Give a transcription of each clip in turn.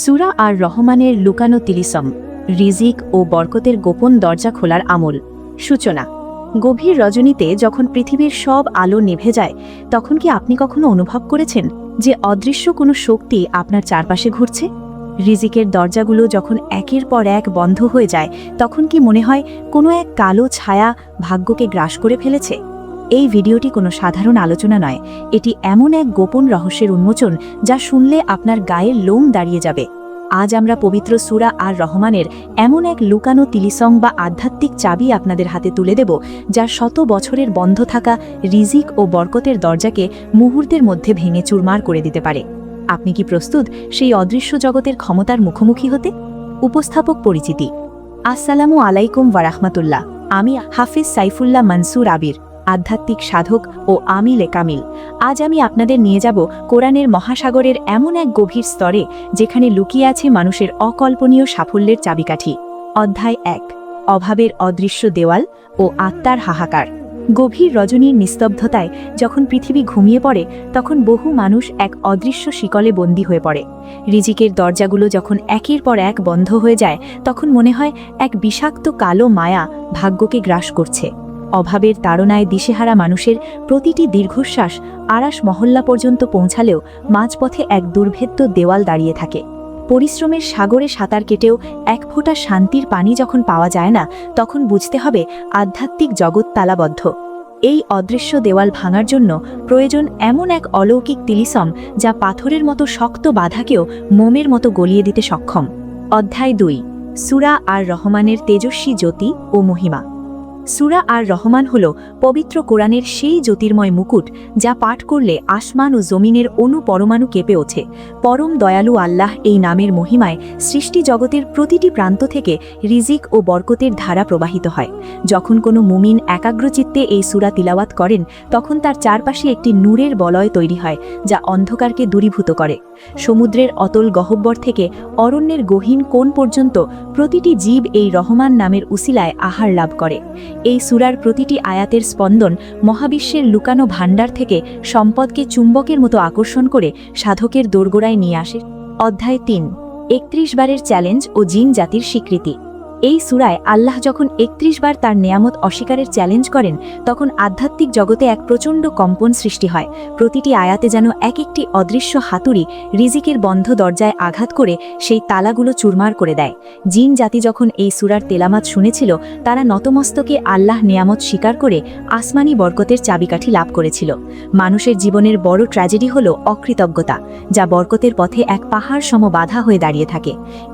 সুরা আর রহমানের লুকানো তিলিসম, রিজিক ও বরকতের গোপন দরজা খোলার আমল। সূচনা, গভীর রজনীতে যখন পৃথিবীর সব আলো নেভে যায়, তখন কি আপনি কখনো অনুভব করেছেন যে অদৃশ্য কোনো শক্তি আপনার চারপাশে ঘুরছে? রিজিকের দরজাগুলো যখন একের পর এক বন্ধ হয়ে যায়, তখন কি মনে হয় কোনো এক কালো ছায়া ভাগ্যকে গ্রাস করে ফেলেছে? এই ভিডিওটি কোনো সাধারণ আলোচনা নয়। এটি এমন এক গোপন রহস্যের উন্মোচন যা শুনলে আপনার গায়ের লোম দাঁড়িয়ে যাবে। আজ আমরা পবিত্র সুরা আর রহমানের এমন এক লুকানো তিলিসং বা আধ্যাত্মিক চাবি আপনাদের হাতে তুলে দেব, যা শত বছরের বন্ধ থাকা রিজিক ও বরকতের দরজাকে মুহূর্তের মধ্যে ভেঙে চুরমার করে দিতে পারে। আপনি কি প্রস্তুত সেই অদৃশ্য জগতের ক্ষমতার মুখোমুখি হতে? উপস্থাপক পরিচিতি। আসসালামু আলাইকুম ওয়ারাহমাতুল্লাহ আমি হাফিজ সাইফুল্লাহ মনসুর আবির। আধ্যাত্মিক সাধক ও আমিলে কামিল। আজ আমি আপনাদের নিয়ে যাব কোরআনের মহাসাগরের এমন এক গভীর স্তরে যেখানে লুকিয়ে আছে মানুষের অকল্পনীয় সাফল্যের চাবিকাঠি। অধ্যায় এক, অভাবের অদৃশ্য দেওয়াল ও আত্মার হাহাকার। গভীর রজনীর নিস্তব্ধতায় যখন পৃথিবী ঘুমিয়ে পড়ে, তখন বহু মানুষ এক অদৃশ্য শিকলে বন্দী হয়ে পড়ে। রিজিকের দরজাগুলো যখন একের পর এক বন্ধ হয়ে যায়, তখন মনে হয় এক বিষাক্ত কালো মায়া ভাগ্যকে গ্রাস করছে। অভাবের তাড়নায় দিশেহারা মানুষের প্রতিটি দীর্ঘশ্বাস আড়াস মহল্লা পর্যন্ত পৌঁছালেও মাঝপথে এক দুর্ভেদ্য দেওয়াল দাঁড়িয়ে থাকে। পরিশ্রমের সাগরে সাঁতার কেটেও এক ফোঁটা শান্তির পানি যখন পাওয়া যায় না, তখন বুঝতে হবে আধ্যাত্মিক জগৎ তালাবদ্ধ। এই অদৃশ্য দেওয়াল ভাঙার জন্য প্রয়োজন এমন এক অলৌকিক তিলিসম যা পাথরের মতো শক্ত বাধাকেও মোমের মতো গলিয়ে দিতে সক্ষম। অধ্যায় দুই। সুরা আর রহমানের তেজস্বী জ্যোতি ও মহিমা। সুরা আর রহমান হল পবিত্র কোরআনের সেই জ্যোতির্ময় মুকুট যা পাঠ করলে আসমান ও জমিনের অনু পরমাণু কেঁপে ওঠে। পরম দয়ালু আল্লাহ এই নামের মহিমায় সৃষ্টি জগতের প্রতিটি প্রান্ত থেকে রিজিক ও বরকতের ধারা প্রবাহিত হয়। যখন কোনো মুমিন একাগ্রচিত্তে এই সুরা তিলাওয়াত করেন, তখন তার চারপাশে একটি নূরের বলয় তৈরি হয়, যা অন্ধকারকে দূরীভূত করে। সমুদ্রের অতল গহব্বর থেকে অরণ্যের গহীন কোণ পর্যন্ত প্রতিটি জীব এই রহমান নামের উসিলায় আহার লাভ করে। এই সুরার প্রতিটি আয়াতের স্পন্দন মহাবিশ্বের লুকানো ভাণ্ডার থেকে সম্পদকে চুম্বকের মতো আকর্ষণ করে সাধকের দোরগোড়ায় নিয়ে আসে। অধ্যায় তিন, একত্রিশ বারের চ্যালেঞ্জ ও জিন জাতির স্বীকৃতি। এই সুরায় আল্লাহ যখন একত্রিশ বার তার নেয়ামত অস্বীকারের চ্যালেঞ্জ করেন, তখন আধ্যাত্মিক জগতে এক প্রচণ্ড কম্পন সৃষ্টি হয়। প্রতিটি আয়াতে যেন এক একটি অদৃশ্য হাতুড়ি রিজিকের বন্ধ দরজায় আঘাত করে সেই তালাগুলো চুরমার করে দেয়। জিন জাতি যখন এই সুরার তেলামাত শুনেছিল, তারা নতমস্তকে আল্লাহ নেয়ামত স্বীকার করে আসমানি বরকতের চাবিকাঠি লাভ করেছিল। মানুষের জীবনের বড় ট্র্যাজেডি হল অকৃতজ্ঞতা, যা বরকতের পথে এক পাহাড় সম বাধা হয়ে দাঁড়িয়ে থাকে।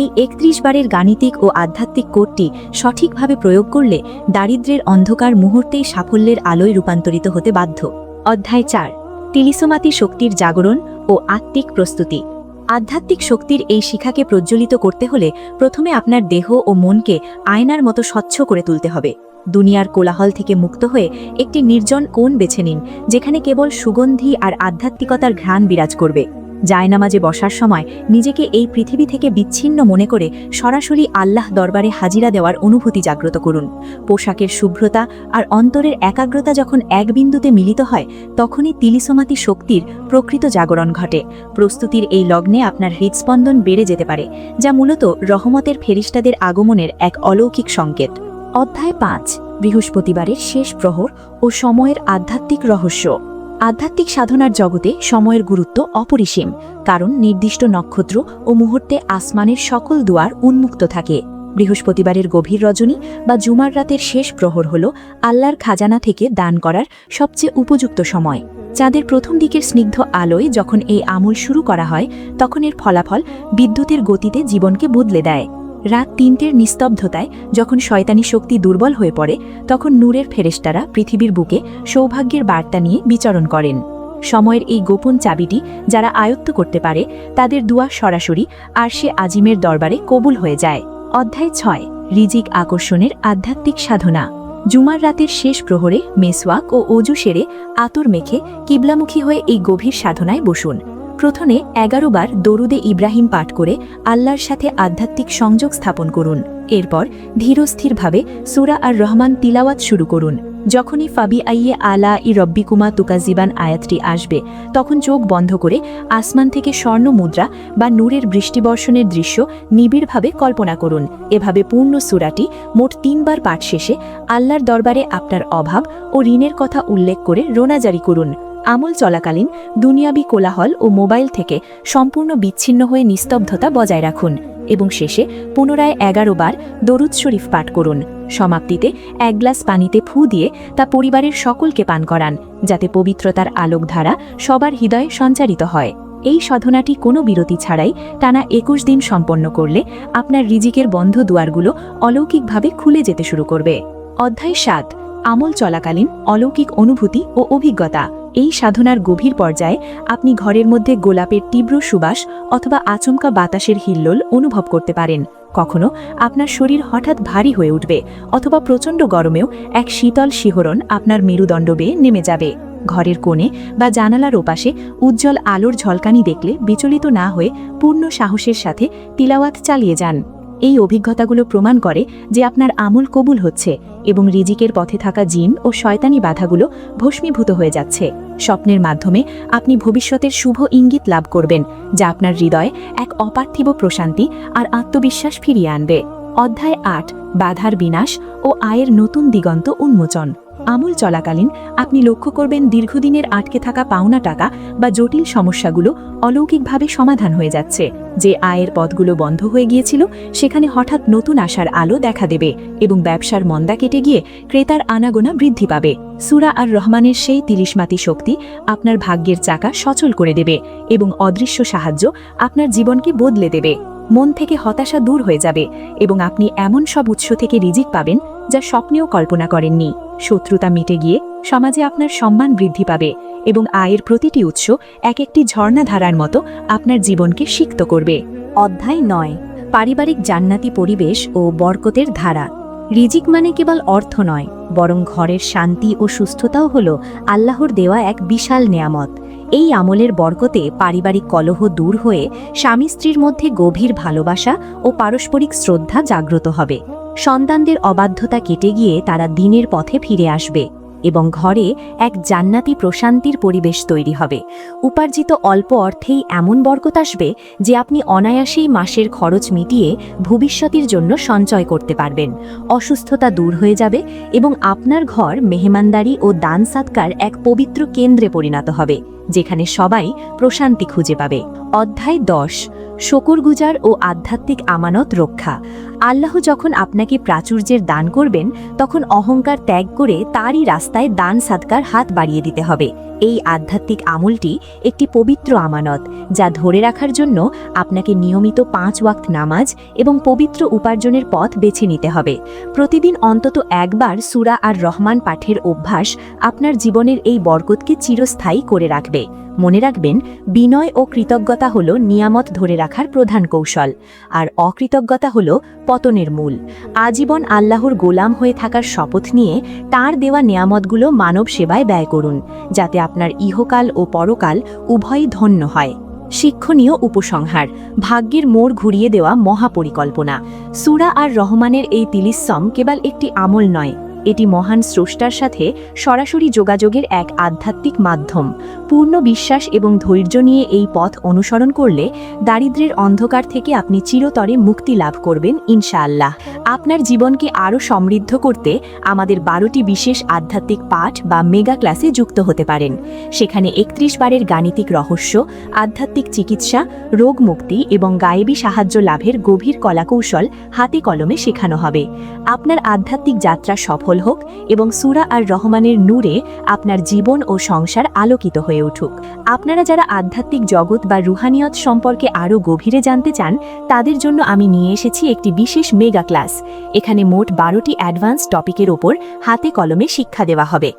এই একত্রিশ বারের গাণিতিক ও আধ্যাত্মিক কোডটি সঠিকভাবে প্রয়োগ করলে দারিদ্র্যের অন্ধকার মুহূর্তেই সাফল্যের আলোয় রূপান্তরিত হতে বাধ্য। অধ্যায় চার, টিলিসোমাতি শক্তির জাগরণ ও আত্মিক প্রস্তুতি। আধ্যাত্মিক শক্তির এই শিখাকে প্রজ্বলিত করতে হলে প্রথমে আপনার দেহ ও মনকে আয়নার মতো স্বচ্ছ করে তুলতে হবে। দুনিয়ার কোলাহল থেকে মুক্ত হয়ে একটি নির্জন কোণ বেছে নিন, যেখানে কেবল সুগন্ধি আর আধ্যাত্মিকতার ঘ্রাণ বিরাজ করবে। জায়নামাজে বসার সময় নিজেকে এই পৃথিবী থেকে বিচ্ছিন্ন মনে করে সরাসরি আল্লাহ দরবারে হাজিরা দেওয়ার অনুভূতি জাগ্রত করুন। পোশাকের শুভ্রতা আর অন্তরের একাগ্রতা যখন এক বিন্দুতে মিলিত হয়, তখনই তিলিসমাতি শক্তির প্রকৃত জাগরণ ঘটে। প্রস্তুতির এই লগ্নে আপনার হৃদস্পন্দন বেড়ে যেতে পারে, যা মূলত রহমতের ফেরিস্তাদের আগমনের এক অলৌকিক সংকেত। অধ্যায় পাঁচ, বৃহস্পতিবারের শেষ প্রহর ও সময়ের আধ্যাত্মিক রহস্য। আধ্যাত্মিক সাধনার জগতে সময়ের গুরুত্ব অপরিসীম, কারণ নির্দিষ্ট নক্ষত্র ও মুহূর্তে আসমানের সকল দুয়ার উন্মুক্ত থাকে। বৃহস্পতিবারের গভীর রজনী বা জুমার রাতের শেষ প্রহর হল আল্লাহর খাজানা থেকে দান করার সবচেয়ে উপযুক্ত সময়। চাঁদের প্রথম দিকের স্নিগ্ধ আলোয় যখন এই আমল শুরু করা হয়, তখন এর ফলাফল বিদ্যুতের গতিতে জীবনকে বদলে দেয়। রাত তিনটের নিস্তব্ধতায় যখন শয়তানি শক্তি দুর্বল হয়ে পড়ে, তখন নূরের ফেরেস্তারা পৃথিবীর বুকে সৌভাগ্যের বার্তা নিয়ে বিচরণ করেন। সময়ের এই গোপন চাবিটি যারা আয়ত্ত করতে পারে, তাদের দুয়া সরাসরি আর সে আজিমের দরবারে কবুল হয়ে যায়। অধ্যায় ছয়, রিজিক আকর্ষণের আধ্যাত্মিক সাধনা। জুমার রাতের শেষ প্রহরে মেসওয়াক ও অজু সেরে আতর মেখে কিবলামুখী হয়ে এই গভীর সাধনায় বসুন। প্রথমে এগারো বার দরুদে ইব্রাহিম পাঠ করে আল্লাহর সাথে আধ্যাত্মিক সংযোগ স্থাপন করুন। এরপর ধীরস্থিরভাবে সুরা আর রহমান তিলাওয়াত শুরু করুন। যখনই ফাবি আইয়ে আলা ই রব্বিকুমা তুকাজিবান আয়াতটি আসবে, তখন চোখ বন্ধ করে আসমান থেকে স্বর্ণ মুদ্রা বা নূরের বৃষ্টিবর্ষণের দৃশ্য নিবিড়ভাবে কল্পনা করুন। এভাবে পূর্ণ সুরাটি মোট তিনবার পাঠ শেষে আল্লাহর দরবারে আপনার অভাব ও ঋণের কথা উল্লেখ করে রোনাজারি করুন। আমল চলাকালীন দুনিয়াবি কোলাহল ও মোবাইল থেকে সম্পূর্ণ বিচ্ছিন্ন হয়ে নিস্তব্ধতা বজায় রাখুন এবং শেষে পুনরায় এগারো বার দরুদ শরীফ পাঠ করুন। সমাপ্তিতে এক গ্লাস পানিতে ফু দিয়ে তা পরিবারের সকলকে পান করান, যাতে পবিত্রতার আলোকধারা সবার হৃদয়ে সঞ্চারিত হয়। এই সাধনাটি কোনো বিরতি ছাড়াই টানা একুশ দিন সম্পন্ন করলে আপনার রিজিকের বন্ধ দুয়ারগুলো অলৌকিকভাবে খুলে যেতে শুরু করবে। অধ্যায় সাত, আমল চলাকালীন অলৌকিক অনুভূতি ও অভিজ্ঞতা। এই সাধনার গভীর পর্যায়ে আপনি ঘরের মধ্যে গোলাপের তীব্র সুবাস অথবা আচমকা বাতাসের হিল্লোল অনুভব করতে পারেন। কখনো আপনার শরীর হঠাৎ ভারী হয়ে উঠবে অথবা প্রচণ্ড গরমেও এক শীতল শিহরণ আপনার মেরুদণ্ড বেয়ে নেমে যাবে। ঘরের কোণে বা জানালার ওপাশে উজ্জ্বল আলোর ঝলকানি দেখলে বিচলিত না হয়ে পূর্ণ সাহসের সাথে তিলাওয়াত চালিয়ে যান। এই অভিজ্ঞতাগুলো প্রমাণ করে যে আপনার আমল কবুল হচ্ছে এবং রিজিকের পথে থাকা জিন ও শয়তানি বাধাগুলো ভস্মীভূত হয়ে যাচ্ছে। স্বপ্নের মাধ্যমে আপনি ভবিষ্যতের শুভ ইঙ্গিত লাভ করবেন, যা আপনার হৃদয়ে এক অপার্থিব প্রশান্তি আর আত্মবিশ্বাস ফিরিয়ে আনবে। অধ্যায় আট, বাধার বিনাশ ও আয়ের নতুন দিগন্ত উন্মোচন। আমল চলাকালীন আপনি লক্ষ্য করবেন দীর্ঘদিনের আটকে থাকা পাওনা টাকা বা জটিল সমস্যাগুলো অলৌকিকভাবে সমাধান হয়ে যাচ্ছে। যে আয়ের পথগুলো বন্ধ হয়ে গিয়েছিল, সেখানে হঠাৎ নতুন আশার আলো দেখা দেবে এবং ব্যবসার মন্দা কেটে গিয়ে ক্রেতার আনাগোনা বৃদ্ধি পাবে। সুরা আর রহমানের সেই তিলিশমাতি শক্তি আপনার ভাগ্যের চাকা সচল করে দেবে এবং অদৃশ্য সাহায্য আপনার জীবনকে বদলে দেবে। মন থেকে হতাশা দূর হয়ে যাবে এবং আপনি এমন সব উৎস থেকে রিজিক পাবেন যা স্বপ্নেও কল্পনা করেননি। শত্রুতা মিটে গিয়ে সমাজে আপনার সম্মান বৃদ্ধি পাবে এবং আয়ের প্রতিটি উৎস এক একটি ঝর্ণাধারার মতো আপনার জীবনকে সিক্ত করবে। অধ্যায় নয়, পারিবারিক জান্নাতি পরিবেশ ও বরকতের ধারা। রিজিক মানে কেবল অর্থ নয়, বরং ঘরের শান্তি ও সুস্থতাও হল আল্লাহর দেওয়া এক বিশাল নেয়ামত। এই আমলের বরকতে পারিবারিক কলহ দূর হয়ে স্বামী স্ত্রীর মধ্যে গভীর ভালোবাসা ও পারস্পরিক শ্রদ্ধা জাগ্রত হবে। সন্তানদের অবাধ্যতা কেটে গিয়ে তারা দিনের পথে ফিরে আসবে এবং ঘরে এক জান্নাতি প্রশান্তির পরিবেশ তৈরি হবে। উপার্জিত অল্প অর্থেই এমন বরকত আসবে যে আপনি অনায়াসেই মাসের খরচ মিটিয়ে ভবিষ্যতের জন্য সঞ্চয় করতে পারবেন। অসুস্থতা দূর হয়ে যাবে এবং আপনার ঘর মেহমানদারি ও দান সাতকার এক পবিত্র কেন্দ্রে পরিণত হবে। যেখানে সবাই প্রশান্তি খুঁজে পাবে। অধ্যায় দশ, শকুরগুজার ও আধ্যাত্মিক আমানত রক্ষা। আল্লাহ যখন আপনাকে প্রাচুর্যের দান করবেন, তখন অহংকার ত্যাগ করে তারই রাস্তায় দান সাদকার হাত বাড়িয়ে দিতে হবে। এই আধ্যাত্মিক আমলটি একটি পবিত্র আমানত, যা ধরে রাখার জন্য আপনাকে নিয়মিত পাঁচ ওয়াক্ত নামাজ এবং পবিত্র উপার্জনের পথ বেছে নিতে হবে। প্রতিদিন অন্তত একবার সুরা আর রহমান পাঠের অভ্যাস আপনার জীবনের এই বরকতকে চিরস্থায়ী করে রাখবে। মনে রাখবেন, বিনয় ও কৃতজ্ঞতা হল নিয়ামত ধরে রাখার প্রধান কৌশল, আর অকৃতজ্ঞতা হল পতনের মূল। আজীবন আল্লাহর গোলাম হয়ে থাকার শপথ নিয়ে তার দেওয়া নিয়ামতগুলো মানব সেবায় ব্যয় করুন, যাতে আপনার ইহকাল ও পরকাল উভয়ই ধন্য হয়। শিক্ষণীয় উপসংহার, ভাগ্যের মোড় ঘুরিয়ে দেওয়া মহাপরিকল্পনা। সুরা আর রহমানের এই তিলিස්සম কেবল একটি আমল নয় এটি মহান স্রষ্টার সাথে সরাসরি যোগাযোগের এক আধ্যাত্মিক মাধ্যম। পূর্ণ বিশ্বাস এবং ধৈর্য নিয়ে এই পথ অনুসরণ করলে দারিদ্র্যের অন্ধকার থেকে আপনি চিরতরে মুক্তি লাভ করবেন, ইনশাআল্লাহ। আপনার জীবনকে আরও সমৃদ্ধ করতে আমাদের বারোটি বিশেষ আধ্যাত্মিক পাঠ বা মেগা ক্লাসে যুক্ত হতে পারেন। সেখানে একত্রিশ বারের গাণিতিক রহস্য, আধ্যাত্মিক চিকিৎসা, রোগ মুক্তি এবং গায়েবী সাহায্য লাভের গভীর কলাকৌশল হাতে কলমে শেখানো হবে। আপনার আধ্যাত্মিক যাত্রা সফল হোক এবং সুরা আর রহমানের নূরে আপনার জীবন ও সংসার আলোকিত হয়ে উঠুক। আপনারা যারা আধ্যাত্মিক জগৎ বা রুহানিয়ত সম্পর্কে আরও গভীরে জানতে চান, তাদের জন্য আমি নিয়ে এসেছি একটি বিশেষ মেগা ক্লাস। এখানে মোট বারোটি অ্যাডভান্স টপিকের ওপর হাতে কলমে শিক্ষা দেওয়া হবে।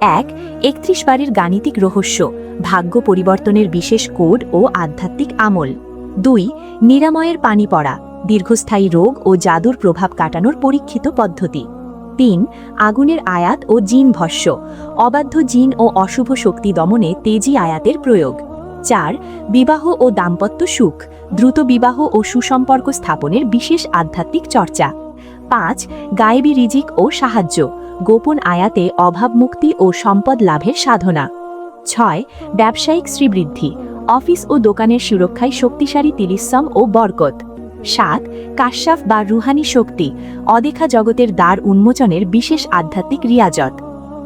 এক, একত্রিশ বারের গাণিতিক রহস্য, ভাগ্য পরিবর্তনের বিশেষ কোড ও আধ্যাত্মিক আমল। দুই, নিরাময়ের পানি পড়া, দীর্ঘস্থায়ী রোগ ও জাদুর প্রভাব কাটানোর পরীক্ষিত পদ্ধতি। তিন আগুনের আয়াত ও জিন ভস্য, অবাধ্য জিন ও অশুভ শক্তি দমনে তেজি আয়াতের প্রয়োগ। চার, বিবাহ ও দাম্পত্য সুখ, দ্রুত বিবাহ ও সুসম্পর্ক স্থাপনের বিশেষ আধ্যাত্মিক চর্চা। পাঁচ, গায়েবী রিজিক ও সাহায্য, গোপন আয়াতে অভাব মুক্তি ও সম্পদ লাভের সাধনা। ছয়, ব্যবসায়িক শ্রীবৃদ্ধি, অফিস ও দোকানের সুরক্ষায় শক্তিশালী তিলিসম ও বরকত। সাত কাশ্যাফ বা রুহানি শক্তি, অদেখা জগতের দ্বার উন্মোচনের বিশেষ আধ্যাত্মিক রিয়াজত।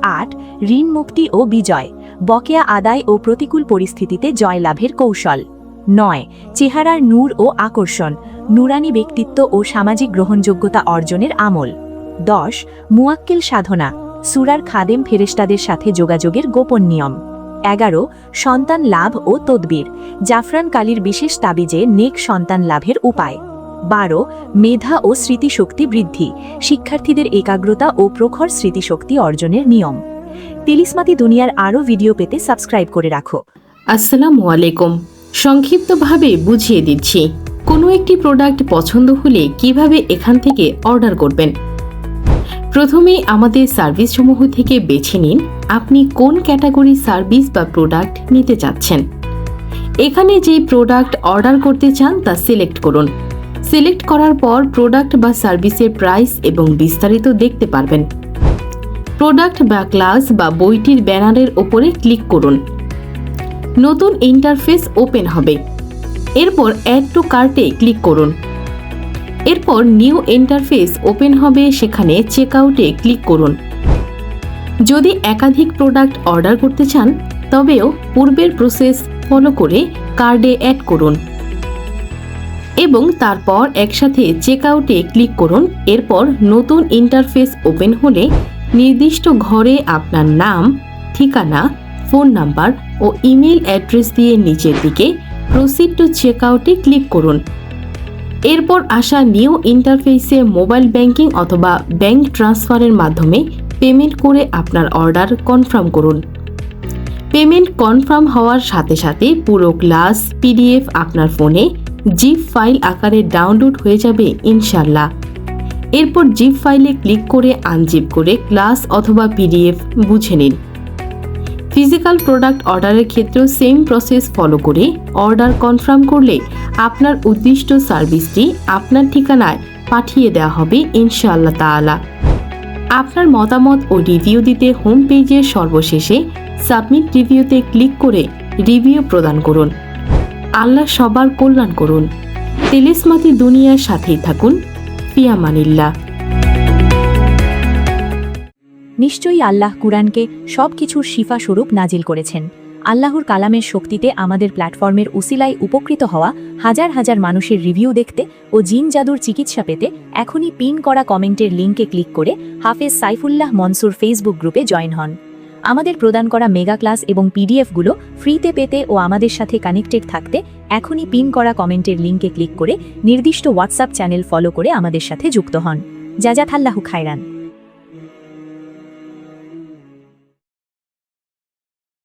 আট, ঋণ, মুক্তি ও বিজয়, বকেয়া আদায় ও প্রতিকূল পরিস্থিতিতে জয়লাভের কৌশল। নয়, চেহারার নূর ও আকর্ষণ, নুরানি ব্যক্তিত্ব ও সামাজিক গ্রহণযোগ্যতা অর্জনের আমল। দশ, মুয়াক্কেল সাধনা, সুরার খাদেম ফেরেশতাদের সাথে যোগাযোগের গোপন নিয়ম। এগারো, সন্তান লাভ ও তদবির, জাফরান কালীর বিশেষ তাবিজে নেক সন্তান লাভের উপায়। বারো, মেধা ও স্মৃতিশক্তি বৃদ্ধি, শিক্ষার্থীদের একাগ্রতা ও প্রখর স্মৃতিশক্তি অর্জনের নিয়ম। তিলিসমাতি দুনিয়ার আরও ভিডিও পেতে সাবস্ক্রাইব করে রাখো। আসসালামু আলাইকুম। সংক্ষিপ্তভাবে বুঝিয়ে দিচ্ছি, কোনো একটি প্রোডাক্ট পছন্দ হলে কীভাবে এখান থেকে অর্ডার করবেন? প্রথমে আমাদের সার্ভিসসমূহ থেকে বেছে নিন, আপনি কোন ক্যাটাগরি সার্ভিস বা প্রোডাক্ট নিতে চাচ্ছেন। এখানে যে প্রোডাক্ট অর্ডার করতে চান তা সিলেক্ট করুন। সিলেক্ট করার পর প্রোডাক্ট বা সার্ভিসের প্রাইস এবং বিস্তারিত দেখতে পারবেন। প্রোডাক্ট বা ক্লাস বা বইটির ব্যানারের ওপরে ক্লিক করুন। নতুন ইন্টারফেস ওপেন হবে। এরপর অ্যাড টু কার্টে ক্লিক করুন। এরপর নিউ ইন্টারফেস ওপেন হবে, সেখানে চেক আউটে ক্লিক করুন। যদি একাধিক প্রোডাক্ট অর্ডার করতে চান, তবেও পূর্বের প্রসেস ফলো করে কার্ডে অ্যাড করুন। এবং তারপর একসাথে চেক আউটে ক্লিক করুন। এরপর নতুন ইন্টারফেস ওপেন হলে নির্দিষ্ট ঘরে আপনার নাম, ঠিকানা, ফোন নাম্বার ও ইমেল অ্যাড্রেস দিয়ে নিচের দিকে প্রসিড টু চেক আউটে ক্লিক করুন। এরপর আসা নিউ ইন্টারফেসে মোবাইল ব্যাংকিং অথবা ব্যাংক ট্রান্সফারের মাধ্যমে পেমেন্ট করে আপনার অর্ডার কনফার্ম করুন। পেমেন্ট কনফার্ম হওয়ার সাথে সাথে পুরো ক্লাস, পিডিএফ আপনার ফোনে জিপ ফাইল আকারে ডাউনলোড হয়ে যাবে ইনশাল্লাহ। এরপর জিপ ফাইলে ক্লিক করে আনজিপ করে ক্লাস অথবা পিডিএফ বুঝে নিন। ফিজিক্যাল প্রোডাক্ট অর্ডারের ক্ষেত্রেও সেম প্রসেস ফলো করে অর্ডার কনফার্ম করলে আপনার উদ্দিষ্ট সার্ভিসটি আপনার ঠিকানায় পাঠিয়ে দেওয়া হবে ইনশাআল্লাহ তাআলা। আপনার মতামত ও রিভিউ দিতে হোম পেজের সর্বশেষে সাবমিট রিভিউতে ক্লিক করে রিভিউ প্রদান করুন। আল্লাহ সবার কল্যাণ করুন। তেলেসমাতি দুনিয়ার সাথেই থাকুন। ফিয়ামানিল্লাহ নিশ্চয়ই আল্লাহ কুরআনকে সব কিছুর শিফা স্বরূপ নাজিল করেছেন। আল্লাহর কালামের শক্তিতে আমাদের প্ল্যাটফর্মের উসিলায় উপকৃত হওয়া হাজার হাজার মানুষের রিভিউ দেখতে ও জিন জাদুর চিকিৎসা পেতে এখনই পিন করা কমেন্টের লিঙ্কে ক্লিক করে হাফেজ সাইফুল্লাহ মনসুর ফেসবুক গ্রুপে জয়েন হন। আমাদের প্রদান করা মেগা ক্লাস এবং পিডিএফগুলো ফ্রিতে পেতে ও আমাদের সাথে কানেক্টেড থাকতে এখনই পিন করা কমেন্টের লিঙ্কে ক্লিক করে নির্দিষ্ট হোয়াটসঅ্যাপ চ্যানেল ফলো করে আমাদের সাথে যুক্ত হন। যা যা থাল্লাহু খায়রান।